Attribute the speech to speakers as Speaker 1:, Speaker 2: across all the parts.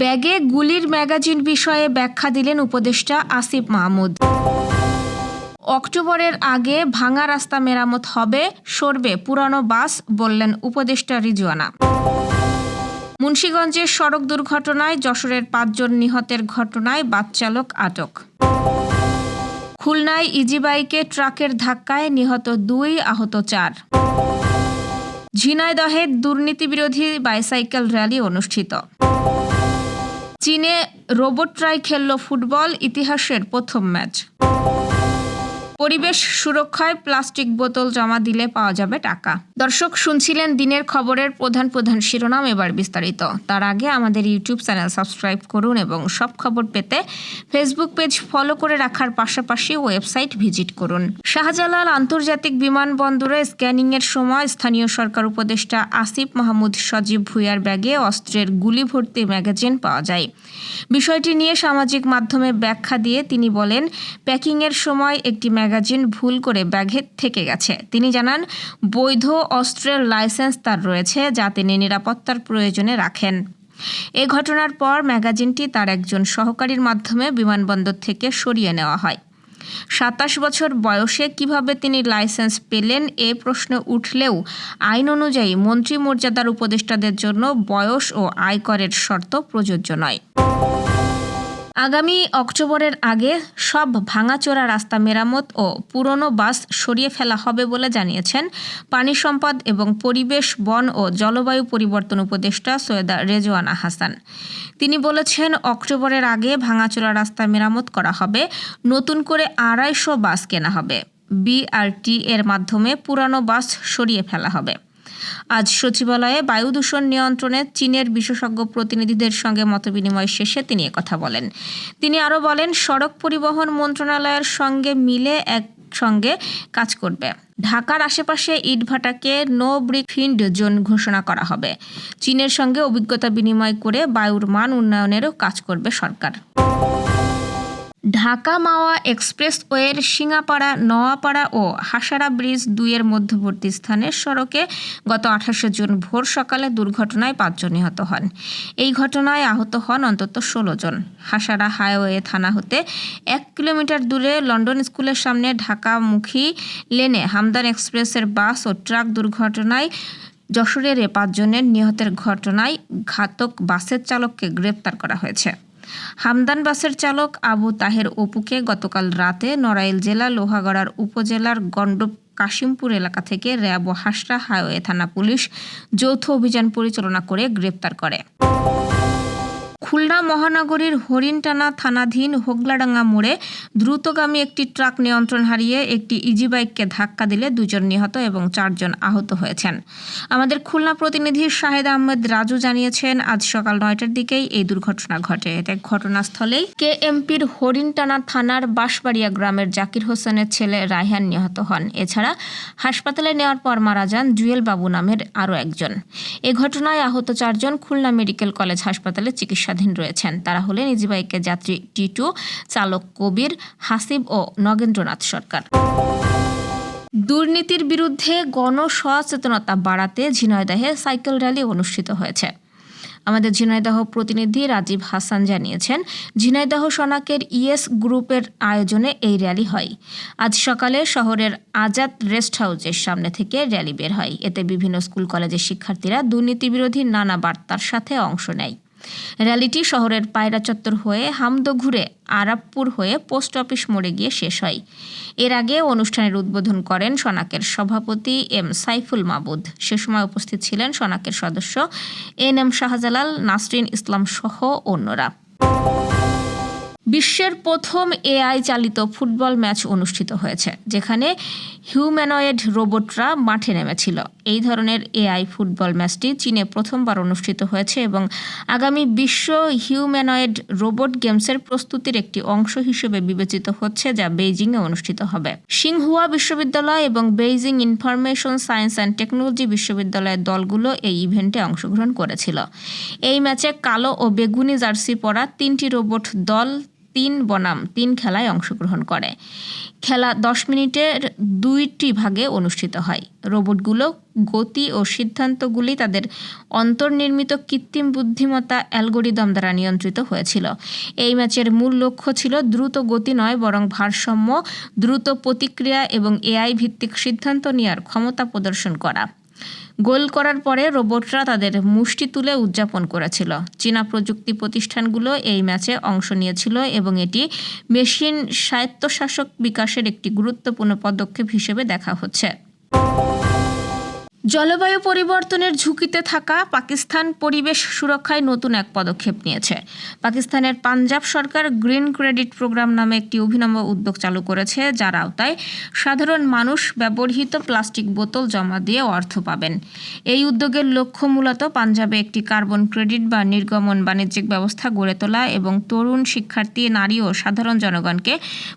Speaker 1: ব্যাগে গুলির ম্যাগাজিন বিষয়ে ব্যাখ্যা দিলেন উপদেষ্টা আসিফ মাহমুদ অক্টোবরের আগে ভাঙা রাস্তা মেরামত হবে সরবে পুরানো বাস বললেন উপদেষ্টা রিজুয়ানা মুন্সীগঞ্জের সড়ক দুর্ঘটনায় যশোরের পাঁচজন নিহতের ঘটনায় বাচ্চালক আটক খুলনায় ইজিবাইকে ট্রাকের ধাক্কায় নিহত দুই আহত চার ঝিনাইদহে দুর্নীতিবিরোধী বাইসাইকেল র্যালি অনুষ্ঠিত চীনে রোবটরাই খেলল ফুটবল ইতিহাসের প্রথম ম্যাচ পরিবেশ সুরক্ষায় প্লাস্টিক বোতল জমা দিলে পাওয়া যাবে টাকা দর্শক শুনছিলেন দিনের খবরের প্রধান প্রধান শিরোনাম এবার বিস্তারিত তার আগে আমাদের ইউটিউব চ্যানেল সাবস্ক্রাইব করুন এবং সব খবর পেতে ফেসবুক পেজ ফলো করে রাখার পাশাপাশি ওয়েবসাইট ভিজিট করুন শাহজালাল আন্তর্জাতিক বিমানবন্দরে স্ক্যানিংয়ের সময় স্থানীয় সরকার উপদেষ্টা আসিফ মাহমুদ সজীব ভুইয়ার ব্যাগে অস্ত্রের গুলি ভর্তি ম্যাগাজিন পাওয়া যায় বিষয়টি নিয়ে সামাজিক মাধ্যমে ব্যাখ্যা দিয়ে তিনি বলেন প্যাকিংয়ের সময় একটি ম্যাগাজিন ভুল করে ব্যাঘে থেকে গেছে তিনি জানান বৈধ অস্ত্রের লাইসেন্স তার রয়েছে যা তিনি নিরাপত্তার প্রয়োজনে রাখেন এ ঘটনার পর ম্যাগাজিনটি তার একজন সহকারীর মাধ্যমে বিমানবন্দর থেকে সরিয়ে নেওয়া হয় সাতাশ বছর বয়সে কিভাবে তিনি লাইসেন্স পেলেন এ প্রশ্ন উঠলেও আইন অনুযায়ী মন্ত্রী মর্যাদার উপদেষ্টাদের জন্য বয়স ও আয়করের শর্ত প্রযোজ্য নয় আগামী অক্টোবরের আগে সব ভাঙাচোরা রাস্তা মেরামত ও পুরনো বাস সরিয়ে ফেলা হবে বলে জানিয়েছেন পানি সম্পদ এবং পরিবেশ বন ও জলবায়ু পরিবর্তন উপদেষ্টা সৈয়দা রেজওয়ানা হাসান তিনি বলেছেন অক্টোবরের আগে ভাঙাচোরা রাস্তা মেরামত করা হবে নতুন করে আড়াইশো বাস কেনা হবে বিআরটি এর মাধ্যমে পুরানো বাস সরিয়ে ফেলা হবে আজ সচিবালয়ে বায়ু দূষণ নিয়ন্ত্রণে চীনের বিশেষজ্ঞ প্রতিনিধিদের সঙ্গে মতবিনিময় শেষে তিনি কথা বলেন তিনি আরও বলেন সড়ক পরিবহন মন্ত্রণালয়ের সঙ্গে মিলে এক সঙ্গে কাজ করবে ঢাকার আশেপাশে ইটভাটাকে নো ব্রিফিন্ড জোন ঘোষণা করা হবে চীনের সঙ্গে অভিজ্ঞতা বিনিময় করে বায়ুর মান উন্নয়নেরও কাজ করবে সরকার ঢাকা মাওয়া এক্সপ্রেসওয়ের সিঙ্গাপাড়া নওয়াপাড়া ও হাসারা ব্রিজ দুইয়ের মধ্যবর্তী স্থানের সড়কে গত আঠাশে জুন ভোর সকালে দুর্ঘটনায় পাঁচজন নিহত হন এই ঘটনায় আহত হন অন্তত ষোলো জন হাসারা হাইওয়ে থানা হতে এক কিলোমিটার দূরে লন্ডন স্কুলের সামনে ঢাকামুখী লেনে হামদান এক্সপ্রেসের বাস ও ট্রাক দুর্ঘটনায় যশোরের পাঁচজনের নিহতের ঘটনায় ঘাতক বাসের চালককে গ্রেপ্তার করা হয়েছে হামদান বাসের চালক আবু তাহের অপুকে গতকাল রাতে নড়াইল জেলা লোহাগড়ার উপজেলার গণ্ড কাশিমপুর এলাকা থেকে র্যাব ও হাসরা হাইওয়ে থানা পুলিশ যৌথ অভিযান পরিচালনা করে গ্রেপ্তার করে খুলনা মহানগরীর হরিণটানা থানাধীন হোগলাডাঙ্গা মোড়ে দ্রুতগামী একটি ট্রাক নিয়ন্ত্রণ হারিয়ে একটি ইজি বাইককে ধাক্কা দিলে দুজন নিহত এবং চারজন আহত হয়েছেন আমাদের খুলনা প্রতিনিধি শাহেদ আহমেদ রাজু জানিয়েছেন আজ সকাল নয়টার দিকেই এই দুর্ঘটনা ঘটে এতে ঘটনাস্থলেই কেএমপির হরিণটানা থানার বাঁশবাড়িয়া গ্রামের জাকির হোসেনের ছেলে রায়হান নিহত হন এছাড়া হাসপাতালে নেওয়ার পর মারা যান জুয়েল বাবু নামের আরও একজন এ ঘটনায় আহত চারজন খুলনা মেডিকেল কলেজ হাসপাতালে চিকিৎসা স্বাধীন রয়েছেন তারা হলেন ইজিবাইকের যাত্রী টিটু চালক কবির হাসিব ও নগেন্দ্রনাথ সরকার দুর্নীতির বিরুদ্ধে গণসচেতনতা বাড়াতে ঝিনয়দাহে সাইকেল র্যালি অনুষ্ঠিত হয়েছে আমাদের ঝিনাইদহ প্রতিনিধি রাজীব হাসান জানিয়েছেন ঝিনাইদহ সনাকের ইএস গ্রুপের আয়োজনে এই র্যালি হয় আজ সকালে শহরের আজাদ রেস্ট হাউসের সামনে থেকে র্যালি বের হয় এতে বিভিন্ন স্কুল কলেজের শিক্ষার্থীরা দুর্নীতি বিরোধী নানা বার্তার সাথে অংশ নেয় র্যালিটি শহরের পায়রা চত্বর হয়ে হামদো ঘুরে আরাপপুর হয়ে পোস্ট অফিস মোড়ে গিয়ে শেষ হয় এর আগে অনুষ্ঠানের উদ্বোধন করেন সনাকের সভাপতি এম সাইফুল মাবুদ সে সময় উপস্থিত ছিলেন সনাকের সদস্য এন এম শাহজালাল নাসরিন ইসলাম সহ অন্যরা বিশ্বের প্রথম এআই চালিত ফুটবল ম্যাচ অনুষ্ঠিত হয়েছে যেখানে হিউম্যানয়েড রোবটরা মাঠে নেমেছিল এই ধরনের এআই ফুটবল ম্যাচটি চীনে প্রথমবার অনুষ্ঠিত হয়েছে এবং আগামী বিশ্ব হিউম্যানয়েড রোবট গেমসের প্রস্তুতির একটি অংশ হিসেবে বিবেচিত হচ্ছে যা বেইজিংয়ে অনুষ্ঠিত হবে সিংহুয়া বিশ্ববিদ্যালয় এবং Beijing information science and technology বিশ্ববিদ্যালয়ের দলগুলো এই ইভেন্টে অংশগ্রহণ করেছিল এই ম্যাচে কালো ও বেগুনি জার্সি পরা তিনটি রোবট দল তিন বনাম তিন খেলায় অংশগ্রহণ করে খেলা দশ মিনিটের দুইটি ভাগে অনুষ্ঠিত হয় রোবটগুলো গতি ও সিদ্ধান্তগুলি তাদের অন্তর্নির্মিত কৃত্রিম বুদ্ধিমত্তা অ্যালগোরিদম দ্বারা নিয়ন্ত্রিত হয়েছিল এই ম্যাচের মূল লক্ষ্য ছিল দ্রুত গতি নয় বরং ভারসাম্য দ্রুত প্রতিক্রিয়া এবং এআই ভিত্তিক সিদ্ধান্ত নেওয়ার ক্ষমতা প্রদর্শন করা গোল করার পরে রোবটরা তাদের মুষ্টি তুলে উদযাপন করেছিল চীনা প্রযুক্তি প্রতিষ্ঠানগুলো এই ম্যাচে অংশ নিয়েছিল এবং এটি মেশিন স্বায়ত্তশাসক বিকাশের একটি গুরুত্বপূর্ণ পদক্ষেপ হিসেবে দেখা হচ্ছে জলবায়ু পরিবর্তনের ঝুঁকিতে থাকা পাকিস্তান পরিবেশ সুরক্ষায় নতুন এক পদক্ষেপ নিয়েছে পাকিস্তানের পাঞ্জাব সরকার গ্রিন ক্রেডিট প্রোগ্রাম নামে একটি অভিনব উদ্যোগ চালু করেছে যার আওতায় সাধারণ মানুষ ব্যবহৃত প্লাস্টিক বোতল জমা দিয়ে অর্থ পাবেন এই উদ্যোগের লক্ষ্য মূলত পাঞ্জাবে একটি কার্বন ক্রেডিট বা নির্গমন বাণিজ্যিক ব্যবস্থা গড়ে তোলা এবং তরুণ শিক্ষার্থী নারী ও সাধারণ জনগণকে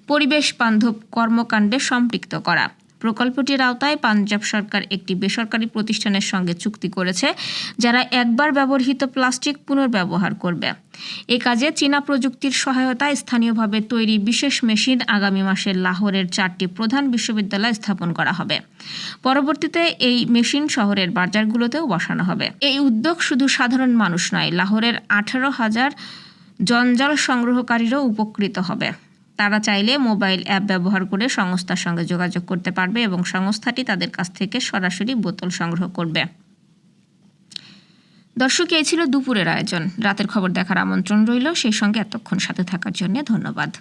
Speaker 1: পরিবেশ বান্ধব কর্মকাণ্ডে সম্পৃক্ত করা প্রকল্পটির আওতায় পাঞ্জাব সরকার একটি বেসরকারি প্রতিষ্ঠানের সঙ্গে চুক্তি করেছে যারা একবার ব্যবহৃত প্লাস্টিক পুনর্ব্যবহার করবে এ কাজে চীনা প্রযুক্তির সহায়তায় স্থানীয়ভাবে তৈরি বিশেষ মেশিন আগামী মাসে লাহোরের চারটি প্রধান বিশ্ববিদ্যালয় স্থাপন করা হবে পরবর্তীতে এই মেশিন শহরের বাজারগুলোতেও বসানো হবে এই উদ্যোগ শুধু সাধারণ মানুষ নয় লাহোরের আঠারো হাজার জঞ্জাল সংগ্রহকারীরও উপকৃত হবে তারা চাইলে মোবাইল অ্যাপ ব্যবহার করে সংস্থার সঙ্গে যোগাযোগ করতে পারবে এবং সংস্থাটি তাদের কাছ থেকে সরাসরি বোতল সংগ্রহ করবে দর্শক এই ছিল দুপুরের আয়োজন রাতের খবর দেখার আমন্ত্রণ রইল সেই সঙ্গে এতক্ষণ সাথে থাকার জন্য ধন্যবাদ